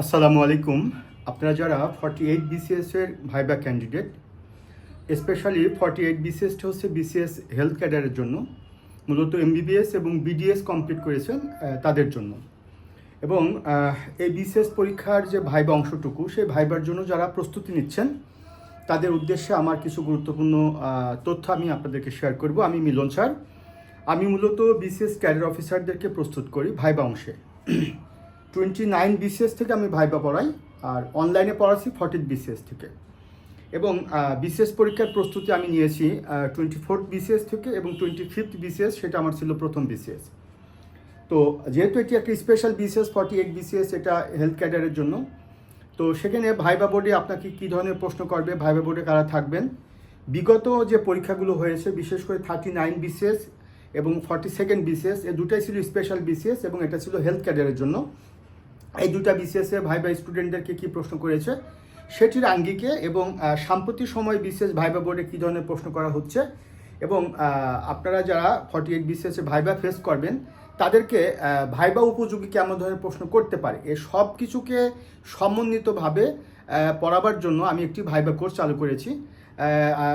আসসালামু আলাইকুম। আপনারা যারা ফর্টি এইট বিসিএস এর viva candidate specially forty eight বিসিএসটা হচ্ছে বিসিএস হেলথ ক্যাডারের জন্য, মূলত এমবিবিএস এবং বিডিএস কমপ্লিট করেছেন তাদের জন্য। এবং এই বিসিএস পরীক্ষার যে ভাইবা অংশটুকু, সেই ভাইবার জন্য যারা প্রস্তুতি নিচ্ছেন, তাদের উদ্দেশ্যে আমার কিছু গুরুত্বপূর্ণ তথ্য আমি আপনাদেরকে শেয়ার করব। আমি মিলন স্যার। আমি মূলত বিসিএস ক্যাডার অফিসারদেরকে প্রস্তুত করি ভাইবা অংশে। টোয়েন্টি নাইন বিসিএস থেকে আমি ভাইবা পড়াই আর অনলাইনে পড়াচ্ছি ফর্টিন বিসিএস থেকে এবং বিসিএস পরীক্ষার প্রস্তুতি আমি নিয়েছি টোয়েন্টি ফোর্থ বিসিএস থেকে এবং টোয়েন্টি ফিফথ বিসিএস সেটা আমার ছিল প্রথম বিসিএস তো যেহেতু এটি একটা special BCS forty eight BCS এটা হেলথ ক্যাডারের জন্য তো সেখানে ভাইবা বোর্ডে আপনাকে কী ধরনের প্রশ্ন করবে ভাইবা বোর্ডে কারা থাকবেন বিগত যে পরীক্ষাগুলো হয়েছে বিশেষ করে থার্টি নাইন বিসিএস এবং ফর্টি সেকেন্ড বিসিএস এ দুটাই ছিল স্পেশাল বিসিএস এবং এটা ছিল হেলথ ক্যাডারের জন্য এই দুটা বিসিএসে ভাইবা স্টুডেন্টদেরকে কি প্রশ্ন করেছে? সেটির আঙ্গিকে এবং সাম্প্রতিক সময় বিসিএস ভাইবা বোর্ডে কী ধরনের প্রশ্ন করা হচ্ছে? এবং আপনারা যারা ফর্টি এইট বিসিএসে ভাইবা ফেস করবেন, তাদেরকে ভাইবা উপযোগী কেমন ধরনের প্রশ্ন করতে পারে? এই সব কিছুকে সমন্বিতভাবে পড়াবার জন্য আমি একটি ভাইবা কোর্স চালু করেছি।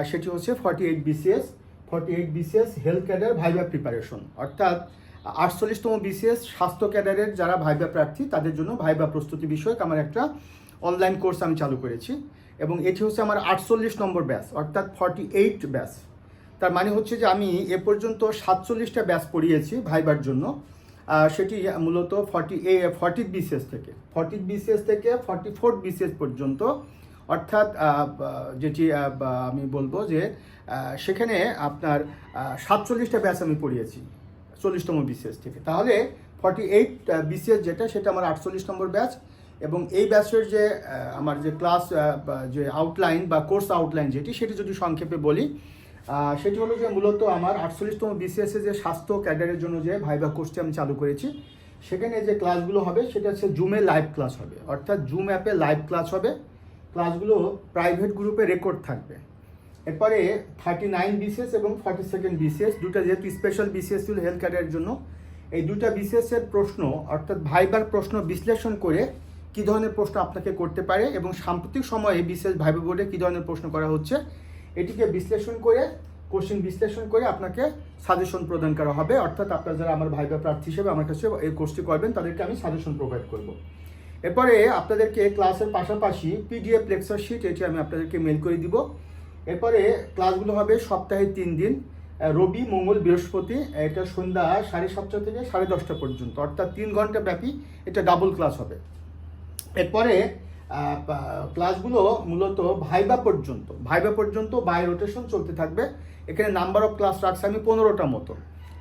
সেটি হচ্ছে forty eight BCS forty eight BCS health cadre viva preparation অর্থাৎ আটচল্লিশতম বিসিএস স্বাস্থ্য ক্যাডারের যারা ভাইবা প্রার্থী, তাদের জন্য ভাইবা প্রস্তুতি বিষয়ক আমার একটা অনলাইন কোর্স আমি চালু করেছি। এবং এটি হচ্ছে আমার আটচল্লিশ নম্বর ব্যাচ অর্থাৎ ফর্টি এইট ব্যাচ তার মানে হচ্ছে যে আমি এ পর্যন্ত সাতচল্লিশটা ব্যাচ পড়িয়েছি ভাইবার জন্য। সেটি মূলত ফর্টি এ ফর্টি বিসিএস থেকে ফর্টি বিসিএস থেকে ফর্টি ফোর বিসিএস পর্যন্ত। অর্থাৎ যেটি আমি বলব যে সেখানে আপনার সাতচল্লিশটা ব্যাচ আমি পড়িয়েছি। চল্লিশতম বিসিএস থেকে। তাহলে ফর্টি এইট বিসিএস যেটা, সেটা আমার আটচল্লিশ নম্বর ব্যাচ এবং এই ব্যাচের যে আমার যে ক্লাস যে আউটলাইন বা কোর্স আউটলাইন যেটি, সেটি যদি সংক্ষেপে বলি সেটি হলো যে মূলত আমার আটচল্লিশতম বিসিএস যে স্বাস্থ্য ক্যাডারের জন্য যে ভাইবা কোর্সটি আমি চালু করেছি, সেখানে যে ক্লাসগুলো হবে, সেটা হচ্ছে জুমে লাইভ ক্লাস হবে। অর্থাৎ জুম অ্যাপে লাইভ ক্লাস হবে। ক্লাসগুলো প্রাইভেট গ্রুপে রেকর্ড থাকবে। এরপরে থার্টি নাইন বিসিএস এবং ফর্টি সেকেন্ড বিসিএস দুটা যেহেতু স্পেশাল বিসিএস ছিল হেলথ ক্যাডারের জন্য, এই দুটা বিসিএস এর প্রশ্ন, অর্থাৎ ভাইবার প্রশ্ন বিশ্লেষণ করে কী ধরনের প্রশ্ন আপনাকে করতে পারে এবং সাম্প্রতিক সময়ে বিসিএস ভাইবা বোর্ডে কী ধরনের প্রশ্ন করা হচ্ছে, এটিকে বিশ্লেষণ করে কোশ্চেন বিশ্লেষণ করে আপনাকে সাজেশন প্রদান করা হবে। অর্থাৎ আপনারা যারা আমার ভাইবা প্রার্থী হিসেবে আমার কাছে এই কোর্সটি করবেন, তাদেরকে আমি সাজেশন প্রোভাইড করব। এরপরে আপনাদেরকে ক্লাসের পাশাপাশি পিডিএফ লেকচার শিট এটি আমি আপনাদেরকে মেল করে দিব। এরপরে ক্লাসগুলো হবে সপ্তাহে তিন দিন। রবি, মঙ্গল, বৃহস্পতি, এটা সন্ধ্যা সাড়ে সাতটা থেকে সাড়ে দশটা পর্যন্ত। অর্থাৎ তিন ঘণ্টা ব্যাপী এটা ডাবল ক্লাস হবে। এরপরে ক্লাসগুলো মূলত ভাইবা পর্যন্ত। ভাইবা পর্যন্ত বাই রোটেশন চলতে থাকবে। এখানে নাম্বার অফ ক্লাস রাখছি আমি পনেরোটা মতো।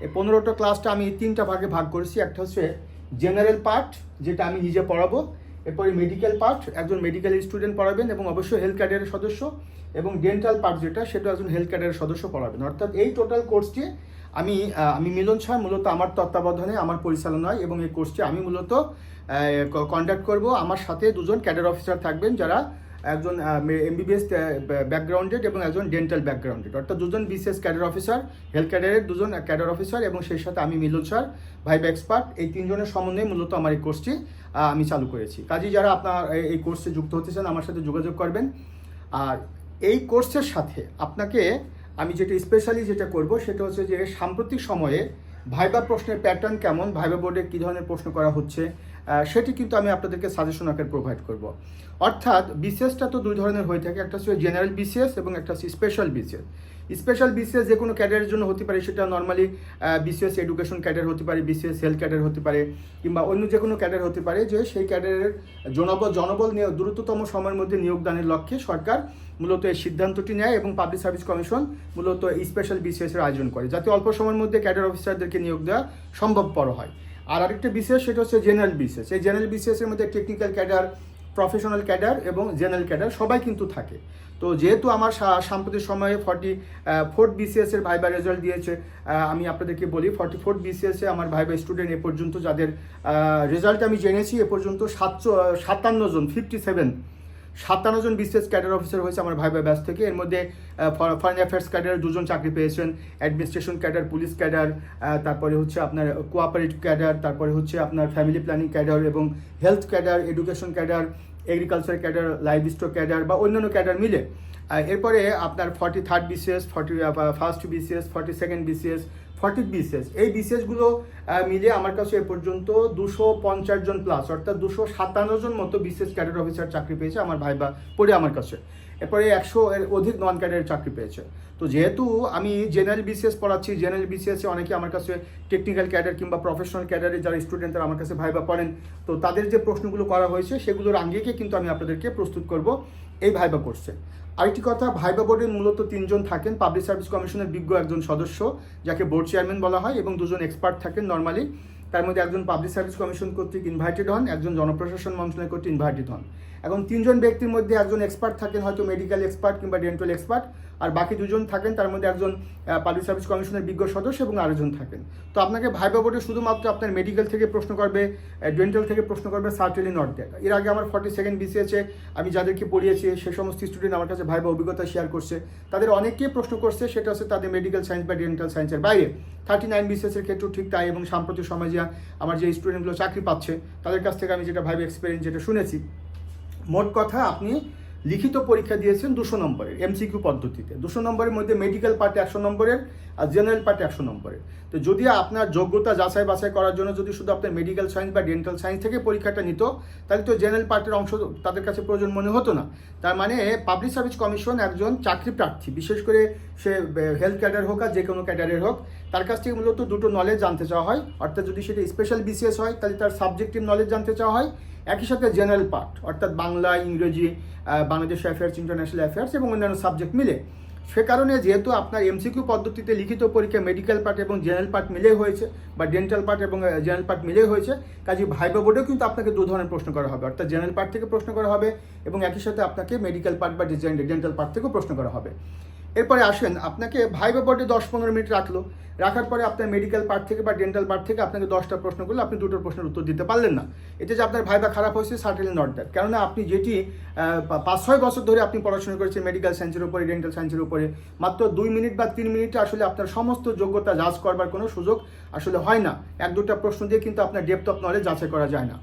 এই পনেরোটা ক্লাসটা আমি তিনটা ভাগে ভাগ করেছি। একটা হচ্ছে জেনারেল পার্ট যেটা আমি নিজে পড়াবো। এরপরে মেডিকেল পার্ট একজন মেডিকেল স্টুডেন্ট পড়াবেন এবং অবশ্যই হেলথ ক্যাডারের সদস্য এবং ডেন্টাল পার্ট যেটা, সেটা একজন হেলথ ক্যাডারের সদস্য পড়াবেন। অর্থাৎ এই টোটাল কোর্সটি আমি আমি মিলন ছাড় মূলত আমার তত্ত্বাবধানে, আমার পরিচালনায় এবং এই কোর্সটি আমি মূলত কন্ডাক্ট করব। আমার সাথে দুজন ক্যাডার অফিসার থাকবেন যারা একজন এমবিবিএস ব্যাকগ্রাউন্ডেড এবং একজন ডেন্টাল ব্যাকগ্রাউন্ডেড অর্থাৎ দুজন বিসিএস ক্যাডার অফিসার হেলথ ক্যাডারের দুজন ক্যাডার অফিসার এবং সেই সাথে আমি মিলন স্যার ভাইব এক্সপার্ট এই তিনজনের সমন্বয়ে মূলত আমার এই কোর্সটি আমি চালু করেছি। কাজেই যারা আপনার এই- এই কোর্সে যুক্ত হতে চান, আমার সাথে যোগাযোগ করবেন। আর এই কোর্সের সাথে আপনাকে আমি যেটা স্পেশালি যেটা করব, সেটা হচ্ছে যে সাম্প্রতিক সময়ে ভাইবা প্রশ্নের প্যাটার্ন কেমন? ভাইবা বোর্ডে কী ধরনের প্রশ্ন করা হচ্ছে? সেটি কিন্তু আমি আপনাদেরকে সাজেশন আকারে প্রোভাইড করব। অর্থাৎ বিসিএসটা তো দুই ধরনের হয়ে থাকে। একটা হচ্ছে জেনারেল বিসিএস এবং একটা হচ্ছে স্পেশাল বিসিএস স্পেশাল বিসিএস যে কোনো ক্যাডারের জন্য হতে পারে, সেটা নর্মালি বিসিএস এডুকেশন ক্যাডার হতে পারে, বিসিএস হেলথ ক্যাডার হতে পারে, কিংবা অন্য যে কোনো ক্যাডার হতে পারে, যে সেই ক্যাডারের জনবল জনবল নিয়ে, দ্রুততম সময়ের মধ্যে নিয়োগদানের লক্ষ্যে সরকার মূলত এই সিদ্ধান্তটি নেয় এবং পাবলিক সার্ভিস কমিশন মূলত স্পেশাল বিসিএস এর আয়োজন করে, যাতে অল্প সময়ের মধ্যে ক্যাডার অফিসারদেরকে নিয়োগ দেওয়া সম্ভবপর হয়। আর আরেকটা বিসিএস, সেটা হচ্ছে জেনারেল বিসিএস। এই জেনারেল বিসিএস এর মধ্যে টেকনিক্যাল ক্যাডার প্রফেশনাল ক্যাডার এবং জেনারেল ক্যাডার সবাই কিন্তু থাকে। তো যেহেতু আমার সাম্প্রতিক সময়ে ফর্টি ফোর্থ বিসিএস এর ভাইবা রেজাল্ট দিয়েছে আমি আপনাদেরকে বলি ফর্টি ফোর্থ বিসিএস আমার ভাইবা স্টুডেন্ট এ পর্যন্ত যাদের রেজাল্ট আমি জেনেছি, এ পর্যন্ত সাতশো, সাতান্ন জন ফিফটি সেভেন সাতান্ন জন বিসিএস ক্যাডার অফিসার হয়েছে আমার ভাই ব্যাচ থেকে। এর মধ্যে ফরেন অ্যাফেয়ার্স ক্যাডার দুজন চাকরি পেয়েছেন অ্যাডমিনিস্ট্রেশন ক্যাডার পুলিশ ক্যাডার তারপরে হচ্ছে আপনার কোঅপারেটিভ ক্যাডার তারপরে হচ্ছে আপনার ফ্যামিলি প্ল্যানিং ক্যাডার এবং health cadre education cadre agriculture cadre livestock cadre বা অন্যান্য ক্যাডার মিলে এরপরে আপনার forty third BCS forty first BCS forty second BCS forty BCS এই বিসিএসগুলো মিলে আমার কাছে এ পর্যন্ত দুশো পঞ্চাশ জন প্লাস অর্থাৎ দুশো সাতান্ন জন মতো বিসিএস ক্যাডেট অফিসার চাকরি পেয়েছে আমার ভাই বা পড়ে আমার কাছে। এরপরে একশো এর অধিক নন ক্যাডারের চাকরি পেয়েছে। তো যেহেতু আমি জেনারেল বিসিএস পড়াচ্ছি জেনারেল বিসিএসে অনেকে আমার কাছে টেকনিক্যাল ক্যাডার কিংবা প্রফেশনাল ক্যাডারে যারা স্টুডেন্টরা আমার কাছে ভাইবা পড়েন, তো তাদের যে প্রশ্নগুলো করা হয়েছে সেগুলোর আঙ্গিকে কিন্তু আমি আপনাদেরকে প্রস্তুত করব। এই ভাইবা কোর্সে আরেকটি কথা ভাইবা বোর্ডে মূলত তিনজন থাকেন। পাবলিক সার্ভিস কমিশনের বিজ্ঞ একজন সদস্য, যাকে বোর্ড চেয়ারম্যান বলা হয়, এবং দুজন এক্সপার্ট থাকেন নর্মালি তার মধ্যে একজন পাবলিক সার্ভিস কমিশন কর্তৃক ইনভাইটেড হন, একজন জনপ্রশাসন মন্ত্রণালয় কর্তৃক ইনভাইটেড হন। এখন তিনজন ব্যক্তির মধ্যে একজন এক্সপার্ট থাকেন, হয়তো মেডিকেল এক্সপার্ট কিংবা ডেন্টাল এক্সপার্ট আর বাকি দুজন থাকেন, তার মধ্যে একজন পাবলিক সার্ভিস কমিশনের বিজ্ঞ সদস্য এবং আরেকজন থাকেন। তো আপনাকে ভাইবা বোর্ডে শুধুমাত্র আপনার মেডিকেল থেকে প্রশ্ন করবে ডেন্টাল থেকে প্রশ্ন করবে সার্টেলি নট দেয় এর আগে আমার ফর্টি সেকেন্ড বিসিএসে আমি যাদেরকে পড়িয়েছি, সে সমস্ত স্টুডেন্ট আমার কাছে ভাইবা অভিজ্ঞতা শেয়ার করছে। তাদের অনেকেই প্রশ্ন করছে, সেটা হচ্ছে তাদের মেডিকেল সায়েন্স বা ডেন্টাল সায়েন্সের বাইরে। থার্টি নাইন বিসিএসের ক্ষেত্রেও ঠিক তাই এবং সাম্প্রতিক সময় যে আমার যে স্টুডেন্টগুলো চাকরি পাচ্ছে, তাদের কাছ থেকে আমি যেটা ভাইবা এক্সপিরিয়েন্স যেটা শুনেছি। মোট কথা আপনি লিখিত পরীক্ষা দিয়েছেন দুশো নম্বরের এমসিকিউ পদ্ধতিতে। দুশো নম্বরের মধ্যে মেডিকেল পার্টে একশো নম্বরের আর জেনারেল পার্টে একশো নম্বরের। তো যদি আপনার যোগ্যতা যাচাই বাছাই করার জন্য যদি শুধু আপনার মেডিকেল সায়েন্স বা ডেন্টাল সায়েন্স থেকে পরীক্ষাটা নিত, তাহলে তো জেনারেল পার্টের অংশ তাদের কাছে প্রয়োজন মনে হতো না। তার মানে পাবলিক সার্ভিস কমিশন একজন চাকরি প্রার্থী, বিশেষ করে সে হেলথ ক্যাডার হোক আর যে কোনো ক্যাডারের হোক, তার কাছ থেকে মূলত দুটো নলেজ জানতে চাওয়া হয়। অর্থাৎ যদি সেটা স্পেশাল বিসিএস হয়, তাহলে তার সাবজেক্টিভ নলেজ জানতে চাওয়া হয়। একই সাথে জেনারেল পার্ট অর্থাৎ বাংলা, ইংরেজি বাংলাদেশ অ্যাফেয়ার্স ইন্টারন্যাশনাল অ্যাফেয়ার্স এবং অন্যান্য সাবজেক্ট মিলে। সে কারণে যেহেতু আপনার এমসিকিউ পদ্ধতিতে লিখিত পরীক্ষা মেডিকেল পার্ট এবং জেনারেল পার্ট মিলে হয়েছে বা ডেন্টাল পার্ট এবং জেনারেল পার্ট মিলে হয়েছে, কাজে ভাইবা বোর্ডেও কিন্তু আপনাকে দু ধরনের প্রশ্ন করা হবে। অর্থাৎ জেনারেল পার্ট থেকে প্রশ্ন করা হবে এবং একই সাথে আপনাকে মেডিকেল পার্ট বা ডেন্টাল পার্ট থেকেও প্রশ্ন করা হবে। এরপরে আসেন, আপনাকে ভাইবা বোর্ডে দশ পনেরো মিনিট রাখল। রাখার পরে আপনার মেডিকেল পার্ট থেকে বা ডেন্টাল পার্ট থেকে আপনাকে দশটা প্রশ্ন করলে, আপনি দুটোর প্রশ্নের উত্তর দিতে পারলেন না। এতে যে আপনার ভাইবা খারাপ হয়েছে সার্টেলি নট দ্যাট কেননা আপনি যেটি পাঁচ ছয় বছর ধরে আপনি পড়াশোনা করেছেন মেডিকেল সায়েন্সের উপরে ডেন্টাল সায়েন্সের উপরে, মাত্র দুই মিনিট বা তিন মিনিটে আসলে আপনার সমস্ত যোগ্যতা যাচ করবার কোনো সুযোগ আসলে হয় না। এক দুটা প্রশ্ন দিয়ে কিন্তু আপনার ডেপথ অফ নলেজ যাচাই করা যায় না।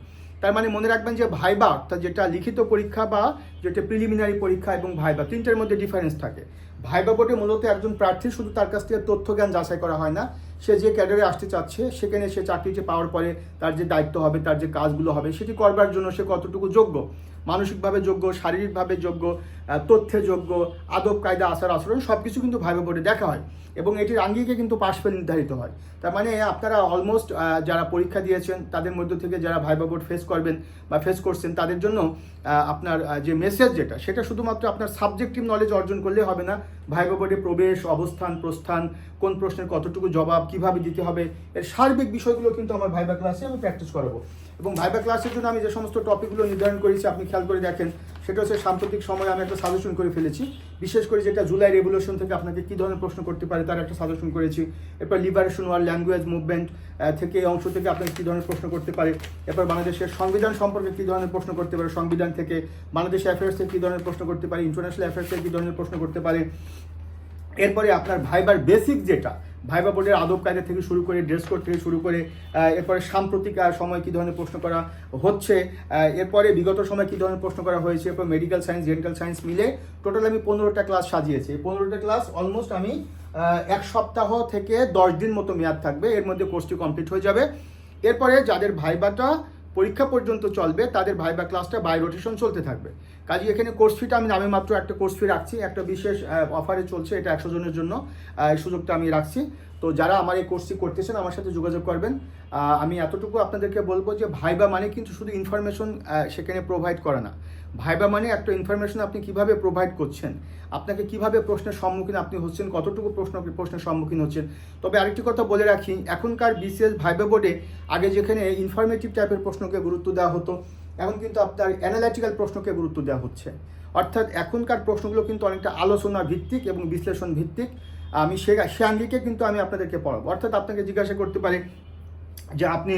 তার মানে মনে রাখবেন যে ভাইবা, অর্থাৎ যেটা লিখিত পরীক্ষা বা যেটা প্রিলিমিনারি পরীক্ষা এবং ভাইবা, তিনটার মধ্যে ডিফারেন্স থাকে। ভাইবা বোর্ডে মূলত একজন প্রার্থী শুধু তার কাছ থেকে তথ্য জ্ঞান যাচাই করা হয় না। সে যে ক্যাডারে আসতে চাচ্ছে, সেখানে সে চাকরিটি পাওয়ার পরে তার যে দায়িত্ব হবে, তার যে কাজগুলো হবে, সেটি করবার জন্য সে কতটুকু যোগ্য? মানসিকভাবে যোগ্য, শারীরিকভাবে যোগ্য তথ্যে যোগ্য, আদব, কায়দা, আচার, আচরণ সব কিছু কিন্তু ভাইবা বোর্ডে দেখা হয় এবং এটির আঙ্গিকে কিন্তু পাশ ফেল নির্ধারিত হয়। তার মানে আপনারা অলমোস্ট যারা পরীক্ষা দিয়েছেন, তাদের মধ্য থেকে যারা ভাইবা বোর্ড ফেস করবেন বা ফেস করছেন, তাদের জন্য আপনার যে মেসেজ যেটা, সেটা শুধুমাত্র আপনার সাবজেক্টিভ নলেজ অর্জন করলে হবে না। ভাইবা বোর্ডে প্রবেশ, অবস্থান, প্রস্থান, কোন প্রশ্নের কতটুকু জবাব, কীভাবে দিতে হবে, এর সার্বিক বিষয়গুলো কিন্তু আমার ভাইবা ক্লাসে আমি প্র্যাকটিস করাবো। এবং ভাইবা ক্লাসের জন্য আমি যে সমস্ত টপিকগুলো নির্ধারণ করেছি, আপনি খেয়াল করে দেখেন, সেটা হচ্ছে সাম্প্রতিক সময়ে আমি একটা সাজেশন করে ফেলেছি। বিশেষ করে যেটা জুলাই রেভলিউশন থেকে আপনাকে কী ধরনের প্রশ্ন করতে পারে তার একটা সাজেশন করেছি। এরপর লিবারেশন ওয়ার ল্যাঙ্গুয়েজ মুভমেন্ট থেকে এই অংশ থেকে আপনাকে কী ধরনের প্রশ্ন করতে পারে। এরপর বাংলাদেশের সংবিধান সম্পর্কে কী ধরনের প্রশ্ন করতে পারে সংবিধান থেকে। বাংলাদেশ অ্যাফেয়ার্স থেকে কী ধরনের প্রশ্ন করতে পারে? ইন্টারন্যাশনাল অ্যাফেয়ার্স কী ধরনের প্রশ্ন করতে পারে? এরপরে আপনার ভাইবার বেসিক যেটা, ভাইবা বোর্ডের আদব কায়দা থেকে শুরু করে ড্রেস কোড থেকে শুরু করে এরপরে সাম্প্রতিক সময় কী ধরনের প্রশ্ন করা হচ্ছে এরপরে বিগত সময় কী ধরনের প্রশ্ন করা হয়েছে, এরপর মেডিকেল সায়েন্স ডেন্টাল সায়েন্স মিলে টোটাল আমি পনেরোটা ক্লাস সাজিয়েছি। পনেরোটা ক্লাস অলমোস্ট আমি এক সপ্তাহ থেকে দশ দিন মতো মেয়াদ থাকবে, এর মধ্যে কোর্সটি কমপ্লিট হয়ে যাবে। এরপরে যাদের ভাইবাটা পরীক্ষা পর্যন্ত চলবে, তাদের ভাইবা ক্লাসটা বাই রোটেশন চলতে থাকবে। কাজে এখানে কোর্স ফিটা আমি নামে মাত্র একটা কোর্স ফি রাখছি, একটা বিশেষ অফারে চলছে, এটা একশো জনের জন্য এই সুযোগটা আমি রাখছি। তো যারা আমার এই কোর্সটি করতেছেন, আমার সাথে যোগাযোগ করবেন। আমি এতটুকু আপনাদেরকে বলব যে ভাইবা মানে কিন্তু শুধু ইনফরমেশন সেখানে প্রোভাইড করে না। ভাইবা মানে একটা ইনফরমেশন আপনি কীভাবে প্রোভাইড করছেন? আপনাকে কীভাবে প্রশ্নের সম্মুখীন আপনি হচ্ছেন? কতটুকু প্রশ্ন, প্রশ্নের সম্মুখীন হচ্ছেন? তবে আরেকটি কথা বলে রাখি, এখনকার বিসিএস ভাইবা বোর্ডে আগে যেখানে ইনফরমেটিভ টাইপের প্রশ্নকে গুরুত্ব দেওয়া হতো, এখন কিন্তু আপনার অ্যানালাইটিক্যাল প্রশ্নকে গুরুত্ব দেওয়া হচ্ছে। অর্থাৎ এখনকার প্রশ্নগুলো কিন্তু অনেকটা আলোচনা ভিত্তিক এবং বিশ্লেষণ ভিত্তিক। আমি সে সে আঙ্গিকে কিন্তু আমি আপনাদেরকে পড়াবো। অর্থাৎ আপনাকে জিজ্ঞাসা করতে পারি যে আপনি,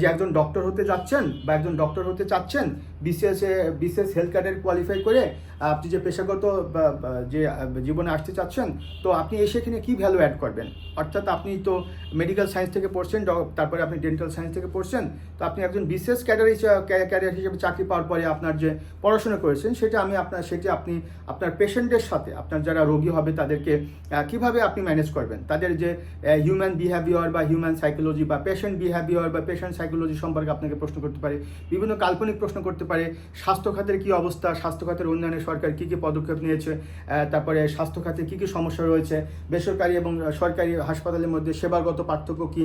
যে একজন ডক্টর হতে যাচ্ছেন বা একজন ডক্টর হতে চাচ্ছেন বিসিএস বিশেষ হেলথ কার্ডের কোয়ালিফাই করে, আপনি যে পেশাগত যে, জীবনে আসতে চাচ্ছেন, তো আপনি এসে এখানে কী ভ্যালু অ্যাড করবেন? অর্থাৎ আপনি তো মেডিকেল সায়েন্স থেকে পড়ছেন তারপরে আপনি ডেন্টাল সায়েন্স থেকে পড়ছেন, তো আপনি একজন বিসিএস ক্যাডার ক্যারিয়ার হিসেবে চাকরি পাওয়ার পরে আপনার যে পড়াশোনা করেছেন, সেটা আমি আপনার, সেটা আপনি আপনার পেশেন্টের সাথে, আপনার যারা রোগী হবে তাদেরকে কীভাবে আপনি ম্যানেজ করবেন? তাদের যে হিউম্যান বিহেভিয়ার বা হিউম্যান সাইকোলজি বা পেশেন্ট বিহেভিয়ার বা পেশেন্ট সাইকোলজি সম্পর্কে আপনাকে প্রশ্ন করতে পারে, বিভিন্ন কাল্পনিক প্রশ্ন করতে পারে, স্বাস্থ্য খাতের কী অবস্থা, স্বাস্থ্য খাতের উন্নয়নে সরকার কী কী পদক্ষেপ নিয়েছে তারপরে স্বাস্থ্য খাতে কী কী সমস্যা রয়েছে, বেসরকারি এবং সরকারি হাসপাতালের মধ্যে সেবাগত পার্থক্য কী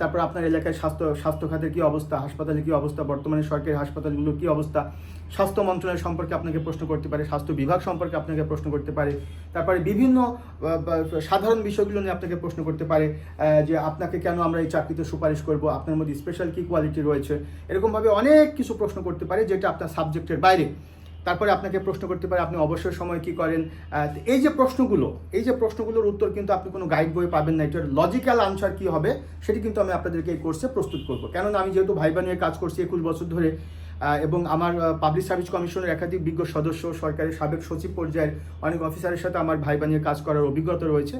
তারপরে আপনার এলাকায় স্বাস্থ্য স্বাস্থ্য খাতের কী অবস্থা হাসপাতালে কী অবস্থা, বর্তমানে সরকারি হাসপাতালগুলোর কী অবস্থা স্বাস্থ্য মন্ত্রণালয় সম্পর্কে আপনাকে প্রশ্ন করতে পারে, স্বাস্থ্য বিভাগ সম্পর্কে আপনাকে প্রশ্ন করতে পারে, তারপরে বিভিন্ন সাধারণ বিষয়গুলো নিয়ে আপনাকে প্রশ্ন করতে পারে যে আপনাকে কেন আমরা এই চাকরিতে সুপারিশ করব, আপনার মধ্যে স্পেশাল কী কোয়ালিটি রয়েছে, এরকমভাবে অনেক কিছু প্রশ্ন করতে পারে যেটা আপনার সাবজেক্টের বাইরে। তারপরে আপনাকে প্রশ্ন করতে পারে, আপনি অবসর সময় কি করেন এই যে প্রশ্নগুলো, এই যে প্রশ্নগুলোর উত্তর কিন্তু আপনি কোনো গাইড বই পাবেন না, এটার লজিক্যাল আনসার কি হবে, সেটি কিন্তু আমি আপনাদেরকে এই কোর্সে প্রস্তুত করব। কেননা আমি যেহেতু ভাইবা নিয়ে কাজ করছি একুশ বছর ধরে এবং আমার পাবলিক সার্ভিস কমিশনের একাধিক বিজ্ঞ সদস্য, সরকারের সাবেক সচিব পর্যায়ের অনেক অফিসারের সাথে আমার ভাই বানিয়ে কাজ করার অভিজ্ঞতা রয়েছে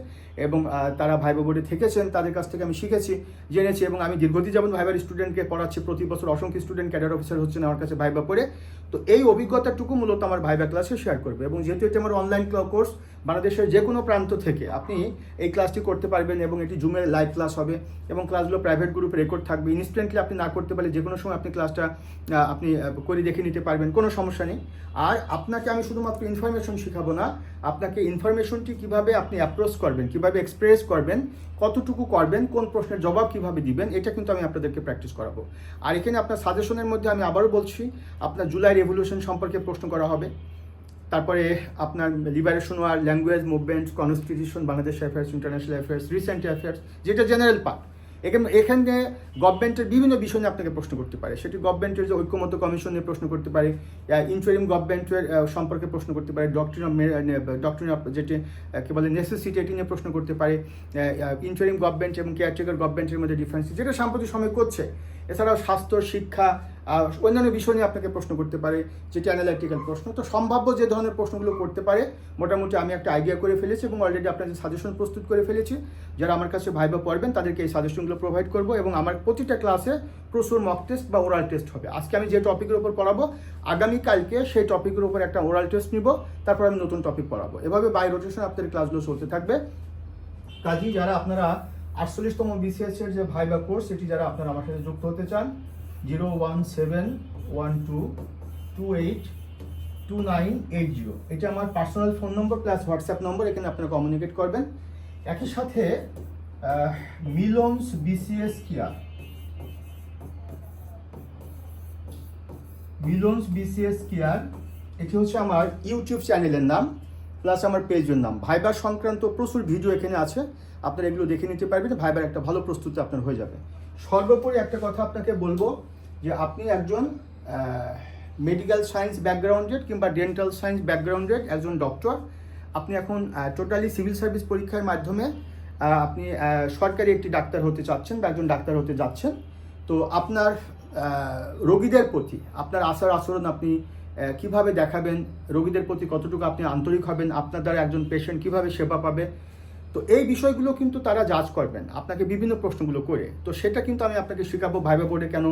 এবং তারা ভাইবা বোর্ডে থেকেছেন, তাদের কাছ থেকে আমি শিখেছি, জেনেছি এবং আমি দীর্ঘদিন যেমন ভাইবার স্টুডেন্টকে পড়াচ্ছি, প্রতি বছর অসংখ্য স্টুডেন্ট ক্যাডার অফিসার হচ্ছেন আমার কাছে ভাইবা পড়ে। তো এই অভিজ্ঞতাটুকু মূলত আমার ভাইবা ক্লাসে শেয়ার করবে এবং যেহেতু এটি আমার অনলাইন কোর্স বাংলাদেশের যে কোনো প্রান্ত থেকে আপনি এই ক্লাসটি করতে পারবেন এবং এটি জুমের লাইভ ক্লাস হবে এবং ক্লাসগুলো প্রাইভেট গ্রুপে রেকর্ড থাকবে। ইনস্ট্যান্টলি আপনি না করতে পারলে যে কোনো সময় আপনি ক্লাসটা আপনি করে দেখে নিতে পারবেন, কোনো সমস্যা নেই। আর আপনাকে আমি শুধুমাত্র ইনফরমেশন শেখাবো না, আপনাকে ইনফরমেশনটি কীভাবে আপনি অ্যাপ্রোচ করবেন, কীভাবে এক্সপ্রেস করবেন, কতটুকু করবেন, কোন প্রশ্নের জবাব কীভাবে দিবেন, এটা কিন্তু আমি আপনাদেরকে প্র্যাকটিস করাবো। আর এখানে আপনার সাজেশনের মধ্যে আমি আবারও বলছি, আপনার জুলাই রেভলিউশন সম্পর্কে প্রশ্ন করা হবে। তারপরে আপনার liberation war language movement, constitution, Bangladesh affairs, international affairs, recent affairs, যেটা জেনারেল পার্ট। এখানে এখানে গভর্নমেন্টের বিভিন্ন বিষয় নিয়ে আপনাকে প্রশ্ন করতে পারে। সেটি গভর্নমেন্টের যে ঐক্যমত্য কমিশন নিয়ে প্রশ্ন করতে পারে ইন্টারিম গভর্নমেন্টের সম্পর্কে প্রশ্ন করতে পারে ডক্টরিন অফ ডক্টরিন অফ যেটি কি বলে নেসেসিটি এটি নিয়ে প্রশ্ন করতে পারে ইন্টারিম গভর্নমেন্ট এবং কেয়ারটেকার গভর্নমেন্টের মধ্যে ডিফারেন্স যেটা সাম্প্রতিক সময় করছে। এছাড়াও স্বাস্থ্য, শিক্ষা অন্যান্য বিষয় নিয়ে আপনাকে প্রশ্ন করতে পারে, যেটি অ্যানালাইটিক্যাল প্রশ্ন। তো সম্ভাব্য যে ধরনের প্রশ্নগুলো করতে পারে, মোটামুটি আমি একটা আইডিয়া করে ফেলেছি এবং অলরেডি আপনাদের সাজেশন প্রস্তুত করে ফেলেছি, যারা আমার কাছে ভাইবা পড়বেন তাদেরকে এই সাজেশনগুলো প্রোভাইড করব এবং আমার প্রতিটা ক্লাসে প্রচুর মক টেস্ট বা ওরাল টেস্ট হবে। আজকে আমি যে টপিকের উপর পড়াবো, আগামীকালকে সেই টপিকের উপর একটা ওরাল টেস্ট নিব, তারপর আমি নতুন টপিক পড়াবো। এভাবে বাই রোটেশন আপনাদের ক্লাসগুলো চলতে থাকবে। কাজী যারা আপনারা আটচল্লিশতম বিসিএস এর যে ভাইবা কোর্স সেটি যারা আপনারা আমার সাথে যুক্ত হতে চান zero one seven one two two eight two nine eight zero এটা আমার personal phone number plus WhatsApp number এখানে আপনারা কমিউনিকেট করবেন। একই সাথে আহ, মিলনস বিসিএস কিয়া মিলনস বিসিএস কেয়ার এটি হচ্ছে আমার ইউটিউব চ্যানেলের নাম প্লাস আমার পেজের নাম। ভাইবার সংক্রান্ত প্রচুর ভিডিও এখানে আছে। আপনারা এগুলো দেখে নিতে পারবেন ভাইবার একটা ভালো প্রস্তুতি আপনার হয়ে যাবে। সর্বোপরি একটা কথা আপনাকে বলব যে আপনি একজন মেডিকেল সায়েন্স ব্যাকগ্রাউন্ডেড কিংবা ডেন্টাল সায়েন্স ব্যাকগ্রাউন্ডেড একজন ডক্টর আপনি এখন টোটালি সিভিল সার্ভিস পরীক্ষার মাধ্যমে আপনি সরকারি একটি ডাক্তার হতে চাচ্ছেন বা একজন ডাক্তার হতে যাচ্ছেন। তো আপনার রোগীদের প্রতি আপনার আচার আচরণ আপনি কীভাবে দেখাবেন, রোগীদের প্রতি কতটুকু আপনি আন্তরিক হবেন, আপনার দ্বারা একজন পেশেন্ট কীভাবে সেবা পাবে তো এই বিষয়গুলো কিন্তু তারা জাজ করবেন, আপনাকে বিভিন্ন প্রশ্নগুলো করে। তো সেটা কিন্তু আমি আপনাকে শেখাবো ভাইবা বোর্ডে কেন,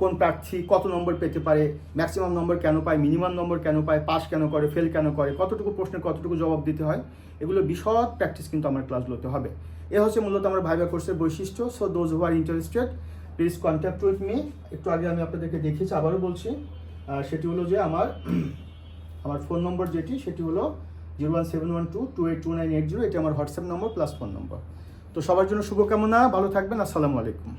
কোন প্রার্থী কত নম্বর পেতে পারে ম্যাক্সিমাম নম্বর কেন পায় মিনিমাম নম্বর কেন পায় পাস কেন করে ফেল কেন করে, কতটুকু প্রশ্নের কতটুকু জবাব দিতে হয়, এগুলো বিশদ প্র্যাকটিস কিন্তু আমার ক্লাসগুলোতে হবে। এ হচ্ছে মূলত আমার ভাইবা কোর্সের বৈশিষ্ট্য। So those who are interested please contact with me একটু আগে আমি আপনাদেরকে দেখিয়েছি, আবারও বলছি সেটি হলো যে আমার আমার ফোন নম্বর যেটি, সেটি হলো zero one seven one two two eight two nine eight zero, এটি আমার WhatsApp number, plus phone number. তো সবার জন্য শুভকামনা, ভালো থাকবেন, আসসালামু আলাইকুম।